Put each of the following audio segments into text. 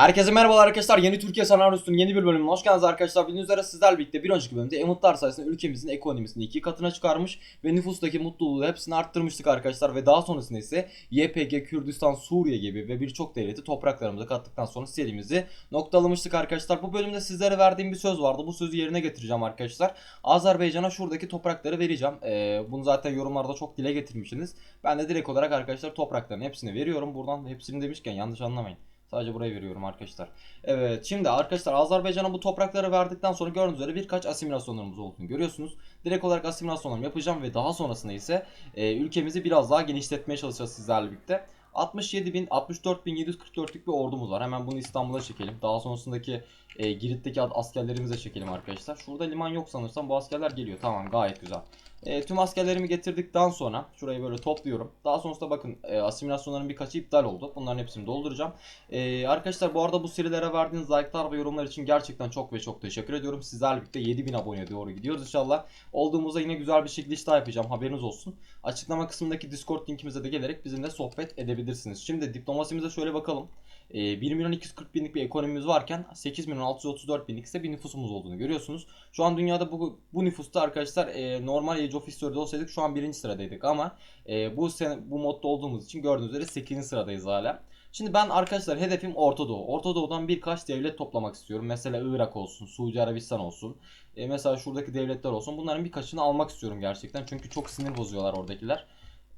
Herkese merhabalar arkadaşlar. Yeni Türkiye Senaryosu'nun yeni bir bölümüne hoş geldiniz arkadaşlar. Bildiğiniz üzere sizlerle birlikte bir önceki bölümde emutlar sayesinde ülkemizin ekonomisini iki katına çıkarmış ve nüfustaki mutluluğu hepsini arttırmıştık arkadaşlar. Ve daha sonrasında ise YPG, Kürdistan, Suriye gibi ve birçok devleti topraklarımıza kattıktan sonra serimizi noktalamıştık arkadaşlar. Bu bölümde sizlere verdiğim bir söz vardı. Bu sözü yerine getireceğim arkadaşlar. Azerbaycan'a şuradaki toprakları vereceğim. Ee, bunu zaten yorumlarda çok dile getirmişsiniz. Ben de direkt olarak arkadaşlar toprakların hepsini veriyorum. Buradan hepsini demişken yanlış anlamayın. Sadece burayı veriyorum arkadaşlar. Evet şimdi arkadaşlar Azerbaycan'a bu toprakları verdikten sonra gördüğünüz üzere birkaç asimilasyonlarımız olduğunu görüyorsunuz. Direkt olarak asimilasyonlarımı yapacağım ve daha sonrasında ise e, ülkemizi biraz daha genişletmeye çalışacağız sizlerle birlikte. 67.000 64.744'lük bir ordumuz var. Hemen bunu İstanbul'a çekelim. Daha sonrasındaki e, Girit'teki askerlerimize çekelim arkadaşlar. Şurada liman yok sanırsam bu askerler geliyor. Tamam gayet güzel. E, tüm askerlerimi getirdikten sonra şurayı böyle topluyorum. Daha sonrasında bakın e, asimilasyonların birkaçı iptal oldu. Bunların hepsini dolduracağım. E, arkadaşlar bu arada bu serilere verdiğiniz like'lar ve yorumlar için gerçekten çok ve çok teşekkür ediyorum. Sizlerle birlikte 7000 aboneye doğru gidiyoruz inşallah. Olduğumuzda yine güzel bir şekilde daha yapacağım. Haberiniz olsun. Açıklama kısmındaki Discord linkimize de gelerek bizimle sohbet edebilirsiniz. Şimdi diplomasimize şöyle bakalım. E, 1 milyon 240 binlik bir ekonomimiz varken 8 milyon 634 binlik ise bir nüfusumuz olduğunu görüyorsunuz. Şu an dünyada bu, bu nüfusta arkadaşlar e, normal Age of History'de olsaydık şu an birinci sıradaydık ama e, bu sene bu modda olduğumuz için gördüğünüz üzere 8. sıradayız hala. Şimdi ben arkadaşlar hedefim Orta Doğu. Orta Doğu'dan birkaç devlet toplamak istiyorum. Mesela Irak olsun, Suudi Arabistan olsun. E, mesela şuradaki devletler olsun. Bunların birkaçını almak istiyorum gerçekten. Çünkü çok sinir bozuyorlar oradakiler.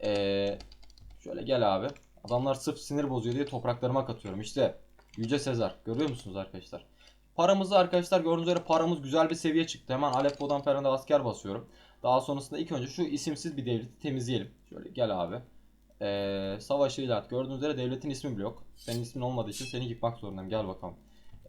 E, şöyle gel abi. Adamlar sırf sinir bozuyor diye topraklarıma katıyorum. İşte Yüce Sezar. Görüyor musunuz arkadaşlar? Paramızı arkadaşlar gördüğünüz üzere paramız güzel bir seviye çıktı. Hemen Aleppo'dan falan da asker basıyorum. Daha sonrasında ilk önce şu isimsiz bir devleti temizleyelim. Şöyle gel abi. Ee, savaş ilat. Gördüğünüz üzere devletin ismi bile yok. Senin ismin olmadığı için seni yıkmak zorundayım. Gel bakalım.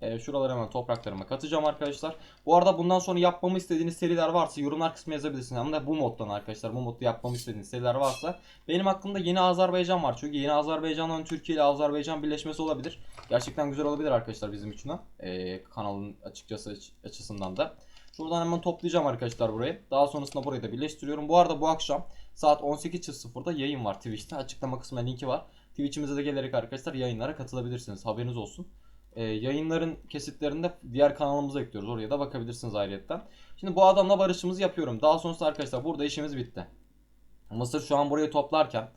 Ee, şuraları hemen topraklarıma katacağım arkadaşlar. Bu arada bundan sonra yapmamı istediğiniz seriler varsa yorumlar kısmına yazabilirsiniz. Ama bu moddan arkadaşlar. Bu modda yapmamı istediğiniz seriler varsa. Benim aklımda yeni Azerbaycan var. Çünkü yeni Azerbaycan'dan Türkiye ile Azerbaycan birleşmesi olabilir. Gerçekten güzel olabilir arkadaşlar bizim için. Ee, kanalın açıkçası aç- açısından da. Şuradan hemen toplayacağım arkadaşlar burayı. Daha sonrasında burayı da birleştiriyorum. Bu arada bu akşam saat 18.00'da yayın var Twitch'te. Açıklama kısmına linki var. Twitch'imize de gelerek arkadaşlar yayınlara katılabilirsiniz. Haberiniz olsun. Ee, yayınların kesitlerini de diğer kanalımıza ekliyoruz. Oraya da bakabilirsiniz ayrıyetten. Şimdi bu adamla barışımızı yapıyorum. Daha sonrasında arkadaşlar burada işimiz bitti. Mısır şu an burayı toplarken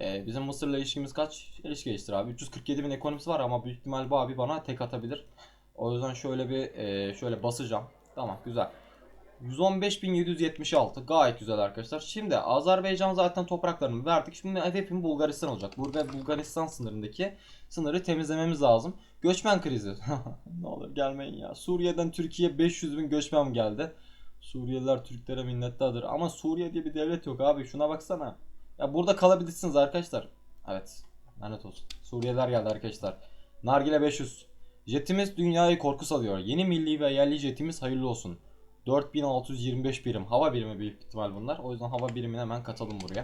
e, bizim Mısır'la ilişkimiz kaç? İlişki geliştir abi. 347 bin ekonomisi var ama büyük ihtimal bu abi bana tek atabilir. O yüzden şöyle bir e, şöyle basacağım. Tamam güzel. 115.776 gayet güzel arkadaşlar. Şimdi Azerbaycan zaten topraklarını verdik. Şimdi hedefim Bulgaristan olacak. Burada Bulgaristan sınırındaki sınırı temizlememiz lazım. Göçmen krizi. ne olur gelmeyin ya. Suriye'den Türkiye 500 bin göçmen geldi. Suriyeliler Türklere minnettardır. Ama Suriye diye bir devlet yok abi. Şuna baksana. Ya burada kalabilirsiniz arkadaşlar. Evet. Lanet olsun. Suriyeliler geldi arkadaşlar. Nargile 500. Jetimiz dünyayı korku salıyor. Yeni milli ve yerli jetimiz hayırlı olsun. 4625 birim. Hava birimi büyük ihtimal bunlar. O yüzden hava birimini hemen katalım buraya.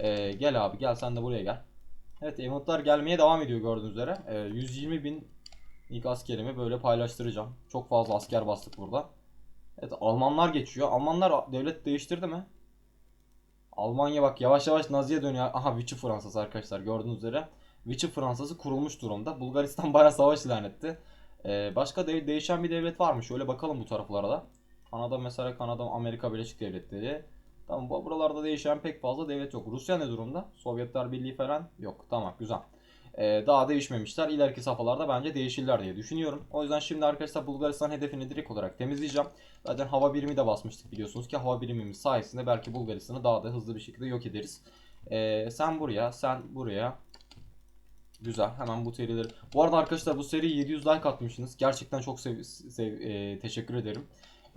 Ee, gel abi gel sen de buraya gel. Evet emotlar gelmeye devam ediyor gördüğünüz üzere. Ee, 120 bin ilk askerimi böyle paylaştıracağım. Çok fazla asker bastık burada. Evet Almanlar geçiyor. Almanlar devlet değiştirdi mi? Almanya bak yavaş yavaş Nazi'ye dönüyor. Aha Vichy Fransız arkadaşlar gördüğünüz üzere. Vichy Fransızı kurulmuş durumda. Bulgaristan bayağı savaş ilan etti. Ee, başka de- değişen bir devlet var mı? Şöyle bakalım bu taraflara da. Kanada mesela Kanada Amerika Birleşik Devletleri. Tamam bu buralarda değişen pek fazla devlet yok. Rusya ne durumda? Sovyetler Birliği falan yok. Tamam güzel. Ee, daha değişmemişler. İleriki safhalarda bence değişirler diye düşünüyorum. O yüzden şimdi arkadaşlar Bulgaristan hedefini direkt olarak temizleyeceğim. Zaten hava birimi de basmıştık biliyorsunuz ki hava birimimiz sayesinde belki Bulgaristan'ı daha da hızlı bir şekilde yok ederiz. Ee, sen buraya, sen buraya. Güzel. Hemen bu serileri. Bu arada arkadaşlar bu seri 700 like atmışsınız. Gerçekten çok sev, sev- e, teşekkür ederim.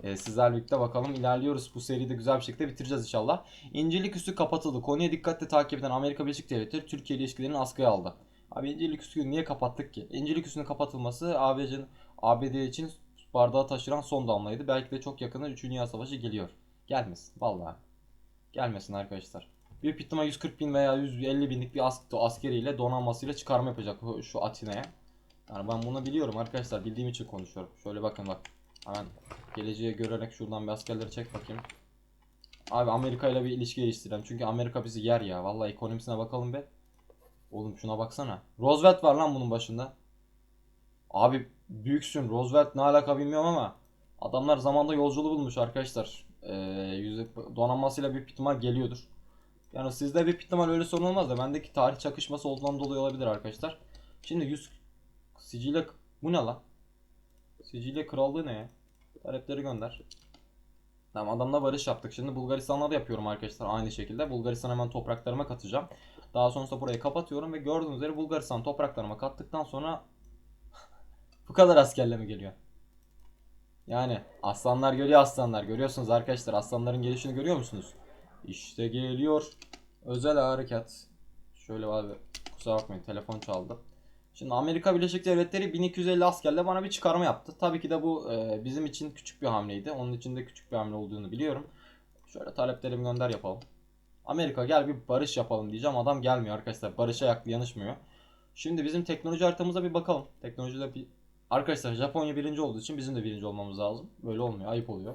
E, sizlerle birlikte bakalım ilerliyoruz. Bu seriyi de güzel bir şekilde bitireceğiz inşallah. İncirlik üssü kapatıldı. Konuya dikkatle takip eden Amerika Birleşik Devletleri Türkiye ilişkilerini askıya aldı. Abi İncirlik üssü niye kapattık ki? İncirlik üssünün kapatılması ABC'nin ABD için bardağı taşıran son damlaydı. Belki de çok yakında 3. Dünya Savaşı geliyor. Gelmesin vallahi. Gelmesin arkadaşlar. Büyük ihtimal 140 bin veya 150 binlik bir as askeriyle donanmasıyla çıkarma yapacak şu Atina'ya. Yani ben bunu biliyorum arkadaşlar. Bildiğim için konuşuyorum. Şöyle bakın bak. Hemen geleceği görerek şuradan bir askerleri çek bakayım. Abi Amerika ile bir ilişki geliştirelim. Çünkü Amerika bizi yer ya. Vallahi ekonomisine bakalım be. Oğlum şuna baksana. Roosevelt var lan bunun başında. Abi büyüksün Roosevelt ne alaka bilmiyorum ama adamlar zamanda yolculuğu bulmuş arkadaşlar. Ee, donanmasıyla bir ihtimal geliyordur. Yani sizde bir ihtimal öyle sorun olmaz da bendeki tarih çakışması olduğundan dolayı olabilir arkadaşlar. Şimdi 100 Sicilya bu ne lan? Sicilya krallığı ne ya? Talepleri gönder. Tamam adamla barış yaptık. Şimdi Bulgaristan'la da yapıyorum arkadaşlar aynı şekilde. Bulgaristan hemen topraklarıma katacağım. Daha sonrasında burayı kapatıyorum ve gördüğünüz üzere Bulgaristan topraklarıma kattıktan sonra bu kadar askerle mi geliyor? Yani aslanlar geliyor aslanlar. Görüyorsunuz arkadaşlar aslanların gelişini görüyor musunuz? İşte geliyor. Özel harekat. Şöyle abi kusura bakmayın telefon çaldı. Şimdi Amerika Birleşik Devletleri 1250 askerle bana bir çıkarma yaptı. Tabii ki de bu e, bizim için küçük bir hamleydi. Onun için de küçük bir hamle olduğunu biliyorum. Şöyle taleplerimi gönder yapalım. Amerika gel bir barış yapalım diyeceğim. Adam gelmiyor arkadaşlar. Barışa yak- yanaşmıyor. Şimdi bizim teknoloji haritamıza bir bakalım. Teknolojide bir... Arkadaşlar Japonya birinci olduğu için bizim de birinci olmamız lazım. Böyle olmuyor. Ayıp oluyor.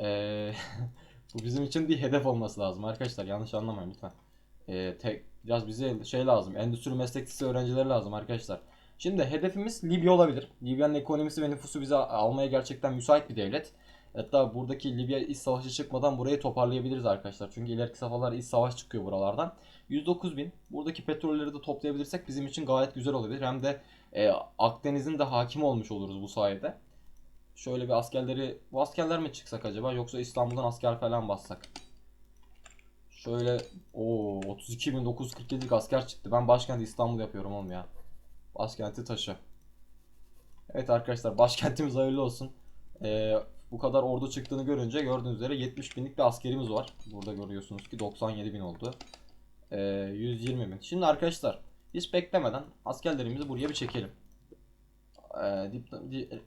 Ee, bu bizim için bir hedef olması lazım arkadaşlar. Yanlış anlamayın lütfen. Ee, tek, biraz bize şey lazım. Endüstri meslek öğrencileri lazım arkadaşlar. Şimdi hedefimiz Libya olabilir. Libya'nın ekonomisi ve nüfusu bize almaya gerçekten müsait bir devlet. Hatta buradaki Libya iç savaşı çıkmadan burayı toparlayabiliriz arkadaşlar. Çünkü ileriki safhalar iç savaş çıkıyor buralardan. 109 bin. Buradaki petrolleri de toplayabilirsek bizim için gayet güzel olabilir. Hem de e, Akdeniz'in de hakim olmuş oluruz bu sayede. Şöyle bir askerleri... Bu askerler mi çıksak acaba yoksa İstanbul'dan asker falan bassak? Şöyle o 32.947 asker çıktı. Ben başkenti İstanbul yapıyorum oğlum ya. Başkenti taşı. Evet arkadaşlar başkentimiz hayırlı olsun. Ee, bu kadar ordu çıktığını görünce gördüğünüz üzere 70 binlik bir askerimiz var. Burada görüyorsunuz ki 97 bin oldu. Ee, 120 bin. Şimdi arkadaşlar hiç beklemeden askerlerimizi buraya bir çekelim. Ee,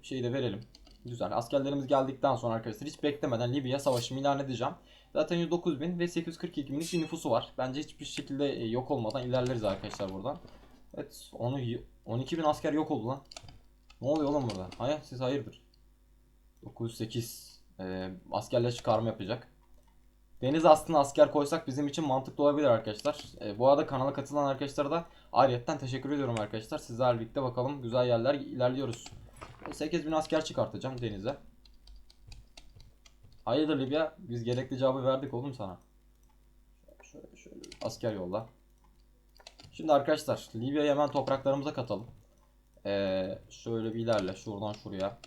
şeyi de verelim. Güzel. Askerlerimiz geldikten sonra arkadaşlar hiç beklemeden Libya savaşımı ilan edeceğim. Zaten 109 bin ve 842 binlik bir nüfusu var. Bence hiçbir şekilde e, yok olmadan ilerleriz arkadaşlar buradan. Evet onu 12 bin asker yok oldu lan. Ne oluyor oğlum burada? Hayır siz hayırdır? 908 e, askerle çıkarma yapacak. Deniz aslında asker koysak bizim için mantıklı olabilir arkadaşlar. E, bu arada kanala katılan arkadaşlara da ayrıyetten teşekkür ediyorum arkadaşlar. Sizlerle birlikte bakalım güzel yerler ilerliyoruz. E, 8000 asker çıkartacağım denize. Hayırdır Libya? Biz gerekli cevabı verdik oğlum sana. Şöyle şöyle asker yolla. Şimdi arkadaşlar Libya'yı hemen topraklarımıza katalım. Ee, şöyle bir ilerle şuradan şuraya.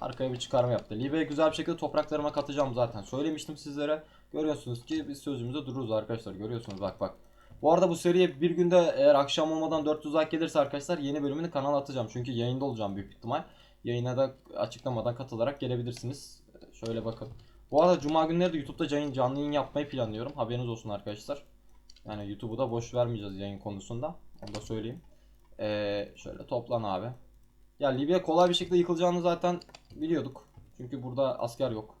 Arkaya bir çıkarma yaptı. Libya'yı güzel bir şekilde topraklarıma katacağım zaten. Söylemiştim sizlere. Görüyorsunuz ki biz sözümüzde dururuz arkadaşlar. Görüyorsunuz bak bak. Bu arada bu seriye bir günde eğer akşam olmadan 400 like gelirse arkadaşlar yeni bölümünü kanala atacağım. Çünkü yayında olacağım büyük ihtimal. Yayına da açıklamadan katılarak gelebilirsiniz. Şöyle bakın. Bu arada cuma günleri de YouTube'da yayın, canlı yayın yapmayı planlıyorum. Haberiniz olsun arkadaşlar. Yani YouTube'u da boş vermeyeceğiz yayın konusunda. Onu da söyleyeyim. Ee, şöyle toplan abi. Ya Libya kolay bir şekilde yıkılacağını zaten biliyorduk. Çünkü burada asker yok.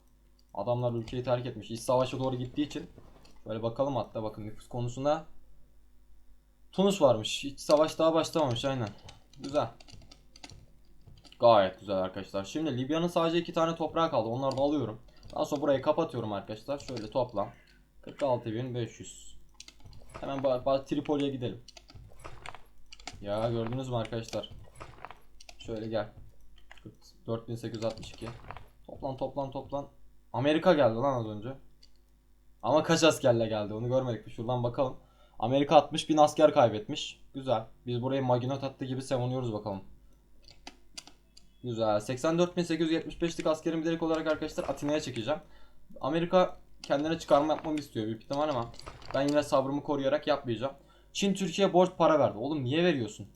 Adamlar ülkeyi terk etmiş. İç savaşa doğru gittiği için. Şöyle bakalım hatta bakın nüfus konusunda. Tunus varmış. İç savaş daha başlamamış aynen. Güzel. Gayet güzel arkadaşlar. Şimdi Libya'nın sadece iki tane toprağı kaldı. Onları da alıyorum. Daha sonra burayı kapatıyorum arkadaşlar. Şöyle toplam. 46.500. Hemen Tripoli'ye gidelim. Ya gördünüz mü arkadaşlar? Şöyle gel. 4862. Toplan toplan toplan. Amerika geldi lan az önce. Ama kaç askerle geldi onu görmedik. Bir şuradan bakalım. Amerika 60 bin asker kaybetmiş. Güzel. Biz burayı Maginot hattı gibi savunuyoruz bakalım. Güzel. 84.875'lik askerimi direkt olarak arkadaşlar Atina'ya çekeceğim. Amerika kendine çıkarma yapmamı istiyor büyük ihtimal ama ben yine sabrımı koruyarak yapmayacağım. Çin Türkiye borç para verdi. Oğlum niye veriyorsun?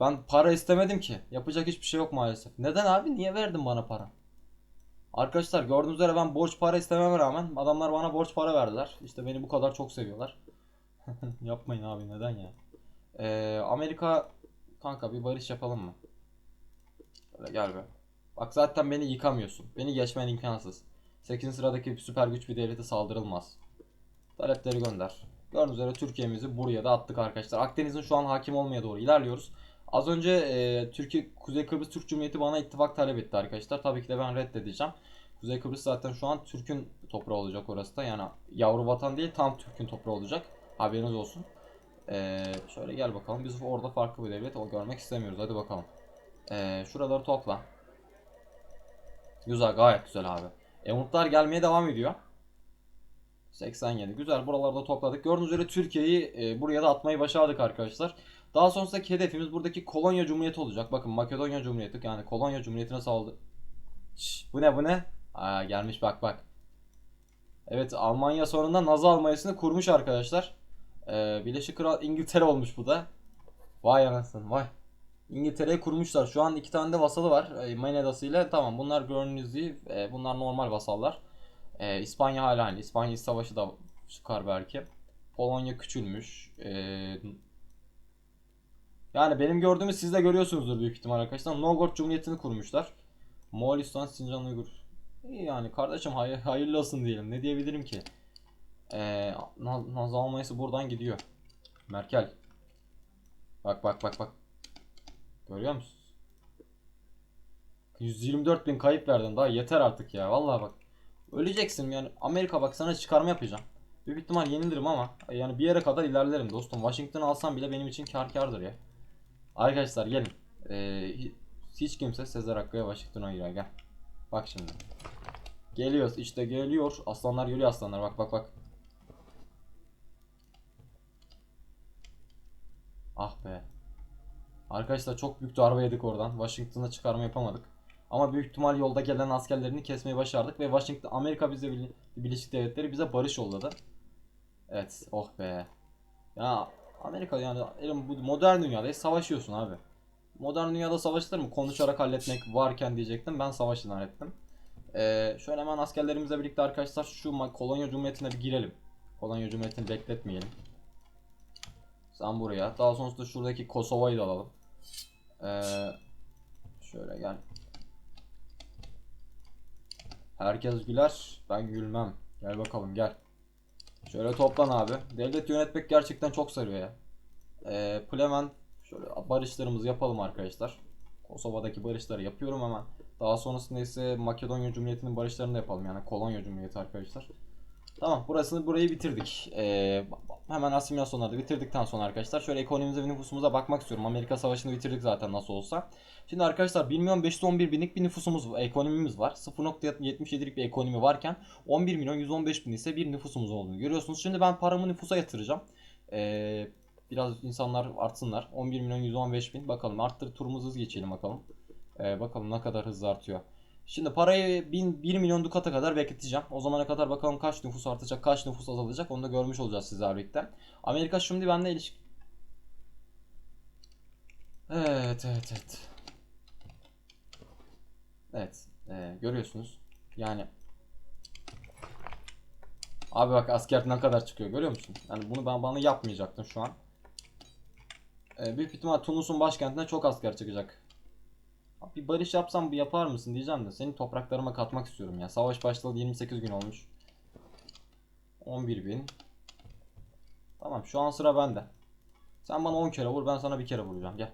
Ben para istemedim ki. Yapacak hiçbir şey yok maalesef. Neden abi? Niye verdin bana para? Arkadaşlar gördüğünüz üzere ben borç para istememe rağmen adamlar bana borç para verdiler. İşte beni bu kadar çok seviyorlar. Yapmayın abi neden ya? Ee, Amerika kanka bir barış yapalım mı? Şöyle gel be. Bak zaten beni yıkamıyorsun. Beni geçmen imkansız. 8. sıradaki süper güç bir devlete saldırılmaz. Talepleri gönder. Gördüğünüz üzere Türkiye'mizi buraya da attık arkadaşlar. Akdeniz'in şu an hakim olmaya doğru ilerliyoruz. Az önce e, Türkiye Kuzey Kıbrıs Türk Cumhuriyeti bana ittifak talep etti arkadaşlar. Tabii ki de ben reddedeceğim. Kuzey Kıbrıs zaten şu an Türk'ün toprağı olacak orası da. Yani yavru vatan değil tam Türk'ün toprağı olacak. Haberiniz olsun. Ee, şöyle gel bakalım. Biz orada farklı bir devlet o görmek istemiyoruz. Hadi bakalım. Ee, şuraları topla. Güzel gayet güzel abi. Emutlar gelmeye devam ediyor. 87 güzel buralarda topladık. Gördüğünüz üzere Türkiye'yi e, buraya da atmayı başardık arkadaşlar. Daha sonrasındaki hedefimiz buradaki Kolonya Cumhuriyeti olacak. Bakın Makedonya Cumhuriyeti yani Kolonya Cumhuriyeti'ne saldı. Şş, bu ne bu ne? Aa, gelmiş bak bak. Evet Almanya sonunda Nazi Almanyası'nı kurmuş arkadaşlar. Ee, Birleşik Kral İngiltere olmuş bu da. Vay anasını vay. İngiltere'yi kurmuşlar. Şu an iki tane de vasalı var. E, Maine ile tamam bunlar gibi e, bunlar normal vasallar. E, İspanya hala aynı. İspanya Savaşı da çıkar belki. Polonya küçülmüş. E, yani benim gördüğümü siz de görüyorsunuzdur büyük ihtimal arkadaşlar. Novgorod Cumhuriyeti'ni kurmuşlar. Moğolistan, Sincan, Uygur. Yani kardeşim hay- hayırlı olsun diyelim. Ne diyebilirim ki? Ee, Naz Almanyası buradan gidiyor. Merkel. Bak bak bak bak. Görüyor musunuz? 124 bin kayıp verdin daha yeter artık ya vallahi bak. Öleceksin yani Amerika bak sana çıkarma yapacağım. Büyük ihtimal yenilirim ama yani bir yere kadar ilerlerim dostum. Washington'ı alsam bile benim için kar kardır ya. Arkadaşlar gelin. Ee, hi- hiç kimse Sezer Hakkı'ya Washington'a girer gel. Bak şimdi. Geliyoruz işte geliyor. Aslanlar geliyor aslanlar bak bak bak. Ah be. Arkadaşlar çok büyük darbe yedik oradan. Washington'a çıkarma yapamadık. Ama büyük ihtimal yolda gelen askerlerini kesmeyi başardık ve Washington Amerika bize Birle- Birleşik Devletleri bize barış yolladı. Evet, oh be. Ya Amerika yani bu modern dünyada savaşıyorsun abi. Modern dünyada savaşılır mı? Konuşarak halletmek varken diyecektim. Ben savaş ilan ettim. Ee, şöyle hemen askerlerimizle birlikte arkadaşlar şu Kolonya Cumhuriyeti'ne bir girelim. Kolonya Cumhuriyeti'ni bekletmeyelim. Sen buraya. Daha sonrasında şuradaki Kosova'yı da alalım. Ee, şöyle gel. Herkes güler. Ben gülmem. Gel bakalım gel. Şöyle toplan abi. Devlet yönetmek gerçekten çok sarıyor ya. Ee, Plemen şöyle barışlarımızı yapalım arkadaşlar. Kosova'daki barışları yapıyorum hemen. Daha sonrasında ise Makedonya Cumhuriyeti'nin barışlarını da yapalım yani Kolonya Cumhuriyeti arkadaşlar. Tamam burasını burayı bitirdik. Ee, hemen asimilasyonları bitirdikten sonra arkadaşlar şöyle ekonomimize ve nüfusumuza bakmak istiyorum. Amerika Savaşı'nı bitirdik zaten nasıl olsa. Şimdi arkadaşlar 1 milyon 511 binlik bir nüfusumuz, ekonomimiz var. 0.77'lik bir ekonomi varken 11 milyon 115 bin ise bir nüfusumuz olduğunu görüyorsunuz. Şimdi ben paramı nüfusa yatıracağım. Ee, biraz insanlar artsınlar. 11 milyon 115 bin bakalım arttır turumuzu hız geçelim bakalım. Ee, bakalım ne kadar hızlı artıyor. Şimdi parayı 1000, 1 milyon dukata kadar bekleteceğim. O zamana kadar bakalım kaç nüfus artacak, kaç nüfus azalacak onu da görmüş olacağız sizlerle birlikte. Amerika şimdi benimle ilişki... Evet, evet, evet. Evet, e, görüyorsunuz. Yani Abi bak asker ne kadar çıkıyor görüyor musun? Yani bunu ben bana yapmayacaktım şu an. E, büyük ihtimal Tunus'un başkentine çok asker çıkacak. Bir barış yapsam bir yapar mısın diyeceğim de senin topraklarıma katmak istiyorum ya. Savaş başladı 28 gün olmuş. 11 bin. Tamam şu an sıra bende. Sen bana 10 kere vur ben sana bir kere vuracağım gel.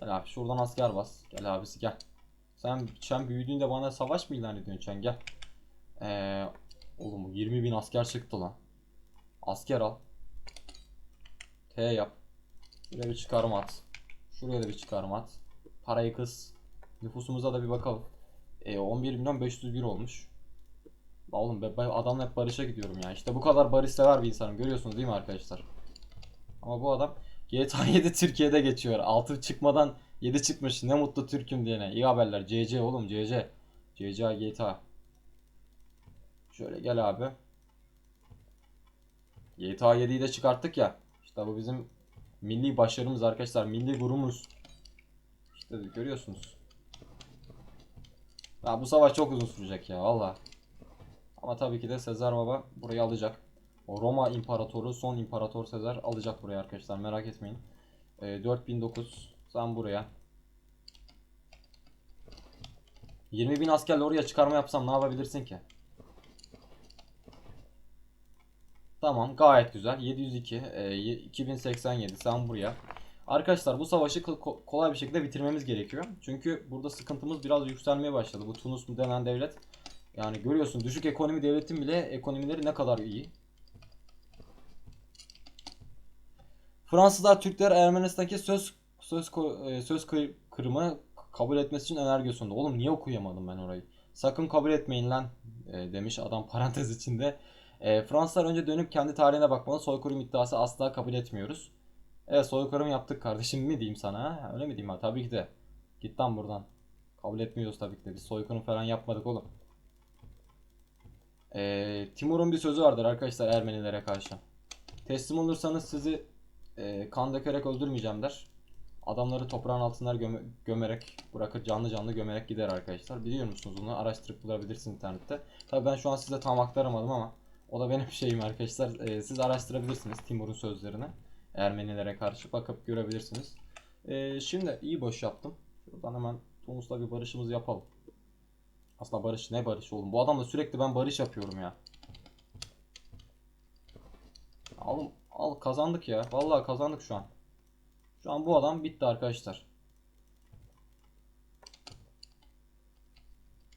Gel abi şuradan asker bas. Gel abisi gel. Sen, sen büyüdüğünde bana savaş mı ilan ediyorsun sen gel. Ee, oğlum 20 bin asker çıktı lan. Asker al. T yap. Şuraya bir çıkarma at. Şuraya da bir çıkarma at. Parayı kız. Nüfusumuza da bir bakalım. E, 11 milyon 501 olmuş. La Oğlum be- ben adamla hep barışa gidiyorum ya. İşte bu kadar barış sever bir insanım. Görüyorsunuz değil mi arkadaşlar? Ama bu adam GTA 7 Türkiye'de geçiyor. 6 çıkmadan 7 çıkmış. Ne mutlu Türk'üm diyene. İyi haberler. CC oğlum CC. CC GTA. Şöyle gel abi. GTA 7'yi de çıkarttık ya. İşte bu bizim milli başarımız arkadaşlar. Milli gururumuz. İşte görüyorsunuz. Ya bu savaş çok uzun sürecek ya valla. Ama tabii ki de Sezar Baba burayı alacak. O Roma İmparatoru son İmparator Sezar alacak burayı arkadaşlar merak etmeyin. Ee, 4009 sen buraya. 20 bin askerle oraya çıkarma yapsam ne yapabilirsin ki? Tamam gayet güzel. 702, e, y- 2087 sen buraya. Arkadaşlar bu savaşı ko- ko- kolay bir şekilde bitirmemiz gerekiyor. Çünkü burada sıkıntımız biraz yükselmeye başladı. Bu Tunus mu denen devlet. Yani görüyorsun düşük ekonomi devletin bile ekonomileri ne kadar iyi. Fransızlar Türkler Ermenistan'daki söz söz e, söz kırımı kabul etmesi için önerge sundu. Oğlum niye okuyamadım ben orayı? Sakın kabul etmeyin lan e, demiş adam parantez içinde. E, Fransızlar önce dönüp kendi tarihine bakmalı. Soykırım iddiası asla kabul etmiyoruz. Evet soykırım yaptık kardeşim mi diyeyim sana ha? Öyle mi diyeyim ha? Tabii ki de. Git lan buradan. Kabul etmiyoruz tabii ki de. Biz soykırım falan yapmadık oğlum. E, Timur'un bir sözü vardır arkadaşlar Ermenilere karşı. Teslim olursanız sizi e, kan dökerek öldürmeyeceğim der. Adamları toprağın altına göme- gömerek bırakır canlı canlı gömerek gider arkadaşlar. Biliyor musunuz bunu? Araştırıp bulabilirsiniz internette. Tabii ben şu an size tam aktaramadım ama o da benim şeyim arkadaşlar. E, siz araştırabilirsiniz Timur'un sözlerini. Ermenilere karşı bakıp görebilirsiniz. E, şimdi iyi boş yaptım. Şuradan hemen Tunus'la bir barışımızı yapalım. Aslında barış ne barış oğlum? Bu adamla sürekli ben barış yapıyorum ya. Al, al kazandık ya. Vallahi kazandık şu an. Şu an bu adam bitti arkadaşlar.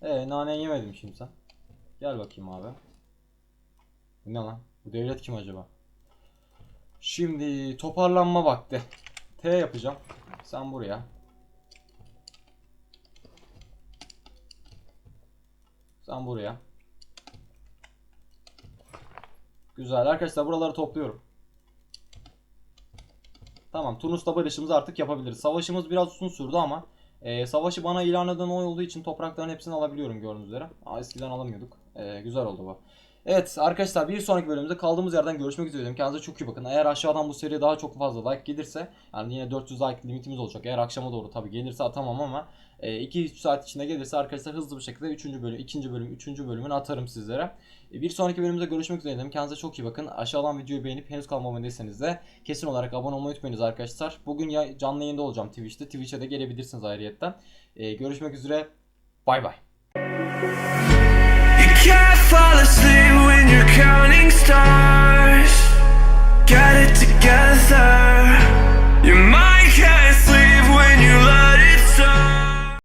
Ee nane yemedim şimdi sen. Gel bakayım abi. Ne lan? Bu devlet kim acaba? Şimdi toparlanma vakti. T yapacağım. Sen buraya. Sen buraya. Güzel. Arkadaşlar buraları topluyorum. Tamam. Tunus'ta barışımızı artık yapabiliriz. Savaşımız biraz uzun sürdü ama e, savaşı bana ilan eden oy olduğu için toprakların hepsini alabiliyorum gördüğünüz üzere. Aa, eskiden alamıyorduk. E, güzel oldu bu. Evet arkadaşlar bir sonraki bölümde kaldığımız yerden görüşmek üzere. Kendinize çok iyi bakın. Eğer aşağıdan bu seriye daha çok fazla like gelirse yani yine 400 like limitimiz olacak. Eğer akşama doğru tabi gelirse atamam ama 2-3 saat içinde gelirse arkadaşlar hızlı bir şekilde 3. bölüm, 2. bölüm, 3. bölümünü atarım sizlere. E, Bir sonraki bölümümüzde görüşmek üzere diyelim. Kendinize çok iyi bakın. Aşağıdan videoyu beğenip henüz kalmamayı değilseniz de kesin olarak abone olmayı unutmayınız arkadaşlar. Bugün ya canlı yayında olacağım Twitch'te. Twitch'e de gelebilirsiniz ayrıyetten. E, görüşmek üzere. Bay bay. can't fall asleep when you're counting stars. Get it together. You might